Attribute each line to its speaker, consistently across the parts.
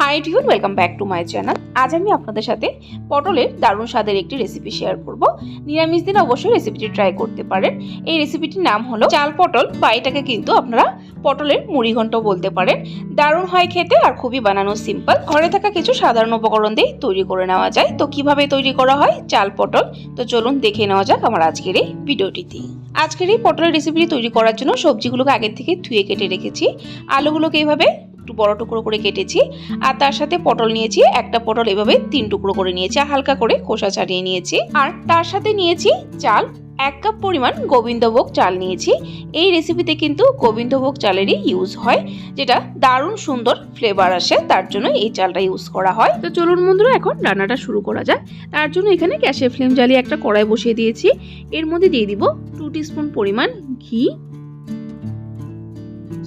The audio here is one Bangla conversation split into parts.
Speaker 1: High Dune welcome back to my channel আজ আমি আপনাদের সাথে পটলের দারুণ স্বাদের একটি রেসিপি শেয়ার করব। নিরামিষ দিন অবশ্যই রেসিপিটি ট্রাই করতে পারেন। এই রেসিপিটির নাম হলো চাল পটল বা এটাকে কিন্তু আপনারা পটলের মুড়ি ঘন্ট বলতে পারেন। দারুণ হয় খেতে আর খুবই বানানো সিম্পল ঘরে থাকা কিছু সাধারণ উপকরণ দিয়ে তৈরি করে নেওয়া যায়। তো কীভাবে তৈরি করা হয়? চাল পটল। তো চলুন দেখে নেওয়া যাক আমার আজকের এই ভিডিওটিতে আজকের এই পটলের রেসিপিটি তৈরি করার জন্য সবজিগুলোকে আগের থেকে ধুয়ে কেটে রেখেছি। আলুগুলোকে এইভাবে একটু বড় টুকরো করে কেটেছি আর তার সাথে পটল নিয়েছি, একটা পটল এভাবে তিন টুকরো করে নিয়েছি হালকা করে খোসা ছাড়িয়ে নিয়েছি। আর তার সাথে নিয়েছি চাল, এক কাপ পরিমাণ গোবিন্দভোগ চাল নিয়েছি। এই রেসিপিতে কিন্তু গোবিন্দভোগ চালেরই ইউজ হয়, যেটা দারুণ সুন্দর ফ্লেভার আসে, তার জন্য এই চালটা ইউজ করা হয়। তো চলুন বন্ধুরা, এখন রান্নাটা শুরু করা যাক। তার জন্য এখানে গ্যাসের ফ্লেম জ্বালিয়ে একটা কড়াই বসিয়ে দিয়েছি। এর মধ্যে দিয়ে দিব টু স্পুন পরিমাণ ঘি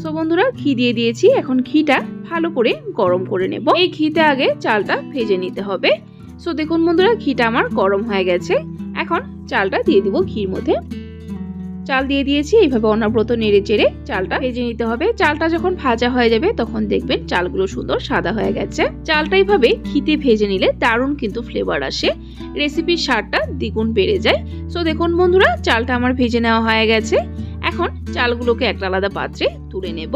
Speaker 1: সো বন্ধুরা, ঘি দিয়ে দিয়েছি। এখন ঘিটা ভালো করে গরম করে নেব। এই ঘিতে আগে চালটা ভেজে নিতে হবে। সো দেখুন বন্ধুরা, ঘিটা আমার গরম হয়ে গেছে। এখন চালটা দিয়ে দিব ঘির মধ্যে। চাল দিয়ে দিয়েছি, এইভাবে অনাব্রত নেড়ে চেড়ে চালটা ভেজে নিতে হবে। চালটা যখন ভাজা হয়ে যাবে, তখন দেখবেন চালগুলো সুন্দর সাদা হয়ে গেছে। চালটা এইভাবে ঘিতে ভেজে নিলে দারুণ কিন্তু ফ্লেভার আসে। রেসিপির স্বাদটা দ্বিগুণ বেড়ে যায়। সো দেখুন বন্ধুরা, চালটা আমার ভেজে নেওয়া হয়ে গেছে। এখন চালগুলোকে একটা আলাদা পাত্রে তুলে নেব।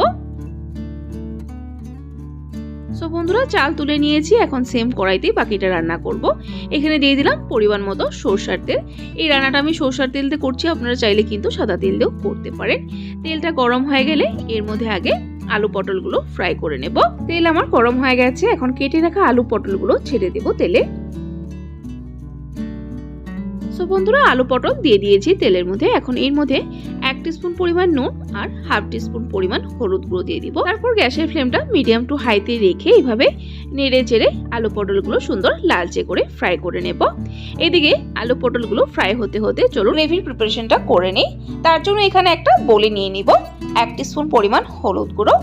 Speaker 1: সো বন্ধুরা, চাল তুলে নিয়েছি, এখন সেম কড়াইতেই বাকিটা রান্না করব। এখানে দিয়ে দিলাম পরিমাণ মতো সরষার তেল। এই রান্নাটা আমি সরষার তেল দিয়ে করছি, আপনারা চাইলে কিন্তু সাদা তেল দিয়েও করতে পারেন। তেলটা গরম হয়ে গেলে এর মধ্যে আগে আলু পটলগুলো ফ্রাই করে নেব। তেল আমার গরম হয়ে গেছে, এখন কেটে রাখা আলু পটলগুলো ছেড়ে দেব তেলে। সো বন্ধুরা, আলু পটল দিয়ে দিয়েছি তেলের মধ্যে। এখন এর মধ্যে এক স্পুন পরিমাণ নুন আর হাফ স্পুন পরিমাণ হলুদ গুঁড়ো দিয়ে দিব। তারপর গ্যাসের ফ্লেমটা মিডিয়াম টু হাইতে রেখে এইভাবে নেড়ে চেড়ে আলু পটলগুলো সুন্দর লালচে করে ফ্রাই করে নেব। এদিকে আলু পটলগুলো ফ্রাই হতে হতে চলুন গ্রেভির প্রিপারেশনটা করে নিই। তার জন্য এখানে একটা বলে নিয়ে নিব। এক স্পুন পরিমাণ হলুদ গুঁড়ো,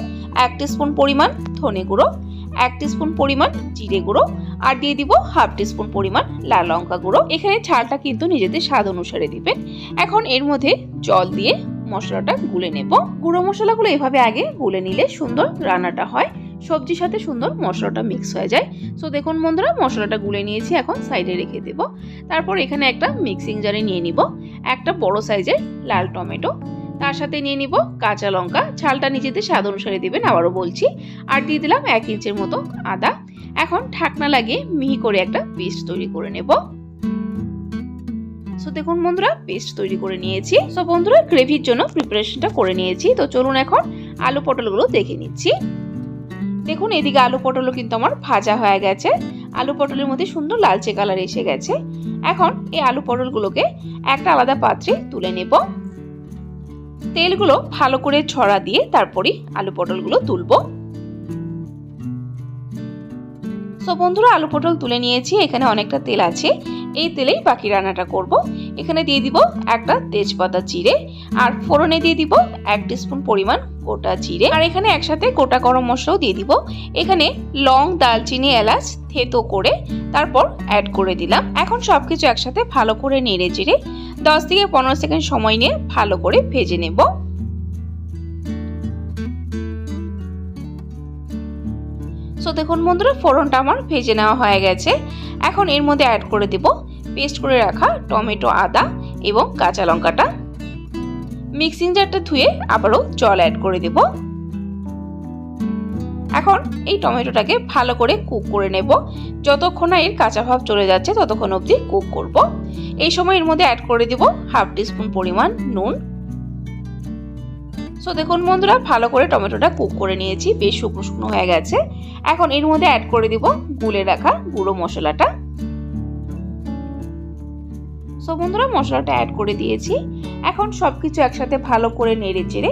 Speaker 1: এক স্পুন পরিমাণ ধনে গুঁড়ো, এক স্পুন পরিমাণ জিরে গুঁড়ো আর দিয়ে দিব হাফ টিস্পুন পরিমাণ লাল লঙ্কা গুঁড়ো। এখানে ঝালটা কিন্তু নিজেদের স্বাদ অনুসারে দিবেন এখন এর মধ্যে জল দিয়ে মশলাটা গুলে নেব। গুঁড়ো মশলাগুলো এভাবে আগে গুলে নিলে সুন্দর রান্নাটা হয়। সবজির সাথে সুন্দর মশলাটা মিক্স হয়ে যায়। সো দেখুন বন্ধুরা, মশলাটা গুলে নিয়েছি, এখন সাইডে রেখে দেব। তারপর এখানে একটা মিক্সিং জারে নিয়ে নিব। একটা বড় সাইজের লাল টমেটো। তার সাথে নিয়ে নিব কাঁচা লঙ্কা। ঝালটা নিজেদের স্বাদ অনুসারে দেবেন, আবারও বলছি। আর দিয়ে দিলাম এক ইঞ্চের মতো আদা। এখন ঢাকনা লাগিয়ে মিহি করে একটা পেস্ট তৈরি করে নেব। সো দেখুন বন্ধুরা, পেস্ট তৈরি করে নিয়েছি। সো বন্ধুরা, গ্রেভির জন্য প্রিপারেশনটা করে নিয়েছি। তো চলুন এখন আলু পটলগুলো দেখে নিচ্ছি। দেখুন, এদিকে আলু পটলও কিন্তু আমার ভাজা হয়ে গেছে। আলু পটলের মধ্যে সুন্দর লালচে কালার এসে গেছে। এখন এই আলু পটলগুলোকে একটা আলাদা পাত্রে তুলে নেব। তেলগুলো ভালো করে ছড়া দিয়ে তারপরে আলু পটলগুলো তুলবো। সো বন্ধুরা, আলু পটল তুলে নিয়েছি। এখানে অনেকটা তেল আছে। এই তেলেই বাকি রান্নাটা করব। এখানে দিয়ে দিব একটা তেজপাতা চিড়ে আর ফোড়নে দিয়ে দিব এক স্পুন পরিমাণ গোটা জিরে। আর এখানে একসাথে গোটা গরম মশলাও দিয়ে দিব। এখানে লং দালচিনি এলাচ থেতো করে তারপর অ্যাড করে দিলাম। এখন সব কিছু একসাথে ভালো করে নেড়ে চেড়ে দশ থেকে পনেরো সেকেন্ড সময় নিয়ে ভালো করে ভেজে নেব। সো দেখুন বন্ধুরা, ফোড়নটা আমার ভেজে নেওয়া হয়ে গেছে। এখন এর মধ্যে অ্যাড করে দেব পেস্ট করে রাখা টমেটো, আদা এবং কাঁচা লঙ্কাটা। মিক্সিং জারটা ধুয়ে আবারও জল অ্যাড করে দেব। এখন এই টমেটোটাকে ভালো করে কুক করে নেব। যতক্ষণ না এর কাঁচা ভাব চলে যাচ্ছে, ততক্ষণ অবধি কুক করব। এই সময় এর মধ্যে অ্যাড করে দেব হাফ টিস্পুন পরিমাণ নুন। সো দেখুন বন্ধুরা, ভালো করে টমেটোটা কুক করে নিয়েছি, বেশ শুকনো শুকনো হয়ে গেছে। এখন এর মধ্যে অ্যাড করে দিব গুলে রাখা গুঁড়ো মশলাটা। সো বন্ধুরা, মশলাটা অ্যাড করে দিয়েছি। এখন সব কিছু একসাথে ভালো করে নেড়ে চেড়ে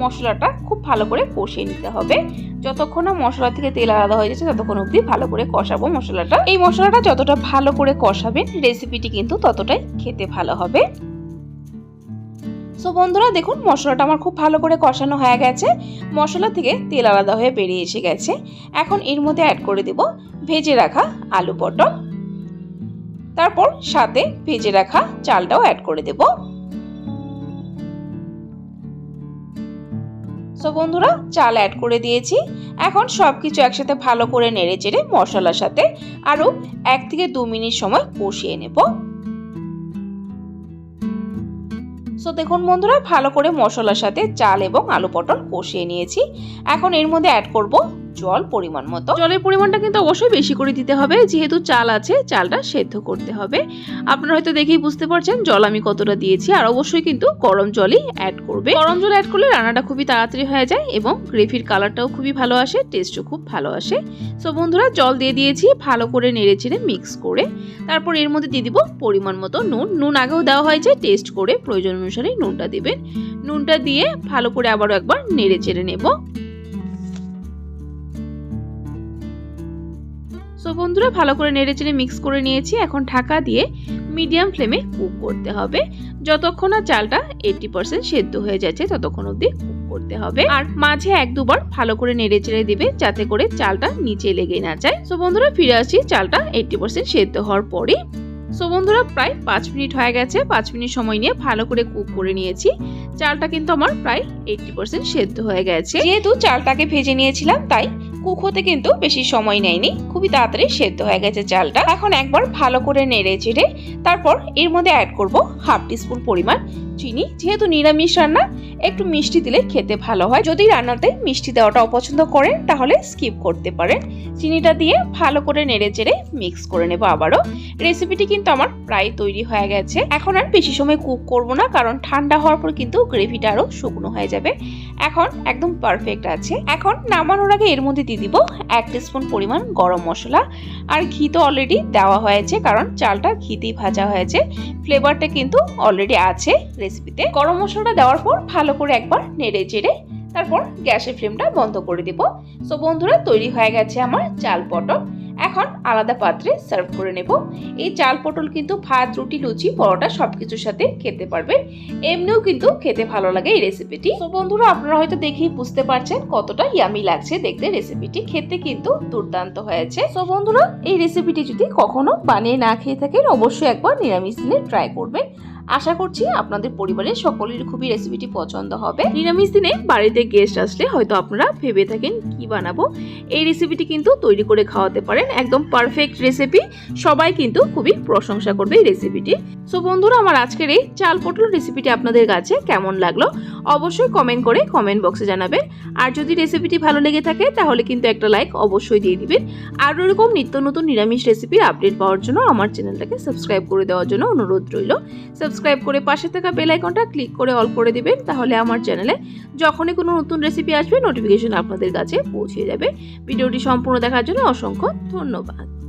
Speaker 1: মশলাটা খুব ভালো করে কষিয়ে নিতে হবে। যতক্ষণ না মশলা থেকে তেল আলাদা হয়ে যাচ্ছে, ততক্ষণ অবধি ভালো করে কষাবো মশলাটা। এই মশলাটা যতটা ভালো করে কষাবেন রেসিপিটি কিন্তু ততটাই খেতে ভালো হবে। সো বন্ধুরা, দেখুন, মশলাটা আমার খুব ভালো করে কষানো হয়ে গেছে। মশলা থেকে তেল আলাদা হয়ে বেরিয়ে এসে গেছে। এখন এর মধ্যে অ্যাড করে দেব ভেজে রাখা আলু পটল। তারপর সাথে ভেজে রাখা চালটাও অ্যাড করে দেব। সো বন্ধুরা, চাল অ্যাড করে দিয়েছি। এখন সব কিছু একসাথে ভালো করে নেড়ে চেড়ে মশলার সাথে আরও এক থেকে দু মিনিট সময় কষিয়ে নেব। সো দেখুন বন্ধুরা, ভালো করে মশলার সাথে চাল এবং আলু পটল কষিয়ে নিয়েছি। এখন এর মধ্যে অ্যাড করব জল পরিমাণ মতো। জলের পরিমাণটা কিন্তু অবশ্যই বেশি করে দিতে হবে। যেহেতু চাল আছে, চালটা সেদ্ধ করতে হবে। আপনারা হয়তো দেখেই বুঝতে পারছেন জল আমি কতটা দিয়েছি। আর অবশ্যই কিন্তু গরম জলই অ্যাড করবে। গরম জল অ্যাড করলে রান্নাটা খুবই তাড়াতাড়ি হয়ে যায় এবং গ্রেভির কালারটাও খুবই ভালো আসে টেস্টও খুব ভালো আসে। সো বন্ধুরা, জল দিয়ে দিয়েছি, ভালো করে নেড়ে চেড়ে মিক্স করে। তারপর এর মধ্যে দিয়ে দিব পরিমাণ মতো নুন। নুন আগেও দেওয়া হয়েছে টেস্ট করে প্রয়োজন অনুসারে নুনটা দেবেন। নুনটা দিয়ে ভালো করে আবারও একবার নেড়ে চেড়ে নেব। সো বন্ধুরা, ভালো করে নেড়ে চেড়ে মিক্স করে নিয়েছি। এখন ঢাকা দিয়ে মিডিয়াম ফ্লেমে কুক করতে হবে। যতক্ষণ না চালটা এইটটি পার্সেন্ট সেদ্ধ হয়ে যাচ্ছে, ততক্ষণ অবধি কুক করতে হবে। আর মাঝে এক দুবার ভালো করে নেড়ে চেড়ে দিবে, যাতে করে চালটা নিচে লেগে না যায়। সো বন্ধুরা, ফিরে আসছি চালটা এইটটি পার্সেন্ট সেদ্ধ হওয়ার পরে সো বন্ধুরা, প্রায় পাঁচ মিনিট হয়ে গেছে। পাঁচ মিনিট সময় নিয়ে ভালো করে কুক করে নিয়েছি। চালটা কিন্তু আমার প্রায় এইটটি পার্সেন্ট সেদ্ধ হয়ে গেছে। যেহেতু চালটাকে ভেজে নিয়েছিলাম, তাই কুক হতে কিন্তু বেশি সময় নেয়নি। খুবই তাড়াতাড়ি সেদ্ধ হয়ে গেছে চালটা। এখন একবার ভালো করে নেড়ে চেড়ে তারপর এর মধ্যে অ্যাড করব হাফ টিস্পুন পরিমাণ চিনি, যেহেতু নিরামিষ রান্না, একটু মিষ্টি দিলে খেতে ভালো হয়। যদি রান্নাতে মিষ্টি দেওয়াটা অপছন্দ করেন, তাহলে স্কিপ করতে পারেন। চিনিটা দিয়ে ভালো করে নেড়ে চেড়ে মিক্স করে নেব আবারও। রেসিপিটি কিন্তু আমার প্রায় তৈরি হয়ে গেছে। এখন আর বেশি সময় কুক করব না, কারণ ঠান্ডা হওয়ার পর কিন্তু গ্রেভিটা আরও শুকনো হয়ে যাবে। এখন একদম পারফেক্ট আছে। এখন নামানোর আগে এর মধ্যে দিয়ে দিব এক স্পুন পরিমাণ গরম মশলা। আর ঘি তো অলরেডি দেওয়া হয়েছে, কারণ চালটা ঘিতেই ভাজা হয়েছে। ফ্লেভারটা কিন্তু অলরেডি আছে। রেসিপিতে গরম মশলাটা দেওয়ার পর ভালো করে একবার নেড়ে চেড়ে তারপর গ্যাসের ফ্লেমটা বন্ধ করে দিব। সো বন্ধুরা, তৈরি হয়ে গেছে আমার চাল পটল। এখন আলাদা পাত্রে সার্ভ করে নেব। এই চাল পটল কিন্তু ভাত, রুটি, লুচি, পরোটা সব কিছুর সাথে খেতে পারবেন। এমনিও কিন্তু খেতে ভালো লাগে এই রেসিপিটি তো বন্ধুরা, আপনারা হয়তো দেখেই বুঝতে পারছেন কতটা ইয়ামি লাগছে দেখতে। রেসিপিটি খেতে কিন্তু দুর্দান্ত হয়েছে। তো বন্ধুরা, এই রেসিপিটি যদি কখনো বানিয়ে না খেয়ে থাকেন, অবশ্যই একবার নিরামিষ দিনে ট্রাই করবেন। আশা করছি আপনাদের পরিবারের সকলের খুবই রেসিপিটি পছন্দ হবে। নিরামিষ দিনে বাড়িতে গেস্ট আসলে হয়তো আপনারা ভেবে থাকেন কি বানাবো। এই রেসিপিটি কিন্তু তৈরি করে খাওয়াতে পারেন। একদম পারফেক্ট রেসিপি সবাই কিন্তু খুবই প্রশংসা করবে এই রেসিপিটি সো বন্ধুরা, আমার আজকের এই চাল পটল রেসিপিটি আপনাদের কাছে কেমন লাগল অবশ্যই কমেন্ট করে কমেন্ট বক্সে জানাবেন। আর যদি রেসিপিটি ভালো লেগে থাকে, তাহলে কিন্তু একটা লাইক অবশ্যই দিয়ে দিবেন। আর এরকম নিত্য নতুন নিরামিষ রেসিপির আপডেট পাওয়ার জন্য আমার চ্যানেলটাকে সাবস্ক্রাইব করে দেওয়ার জন্য অনুরোধ রইল। সাবস্ক্রাইব করে পাশে থাকা বেল আইকনটা ক্লিক করে অল করে দিবেন, তাহলে আমার চ্যানেলে যখনই কোনো নতুন রেসিপি আসবে নোটিফিকেশন আপনাদের কাছে পৌঁছে যাবে। ভিডিওটি সম্পূর্ণ দেখার জন্য অসংখ্য ধন্যবাদ।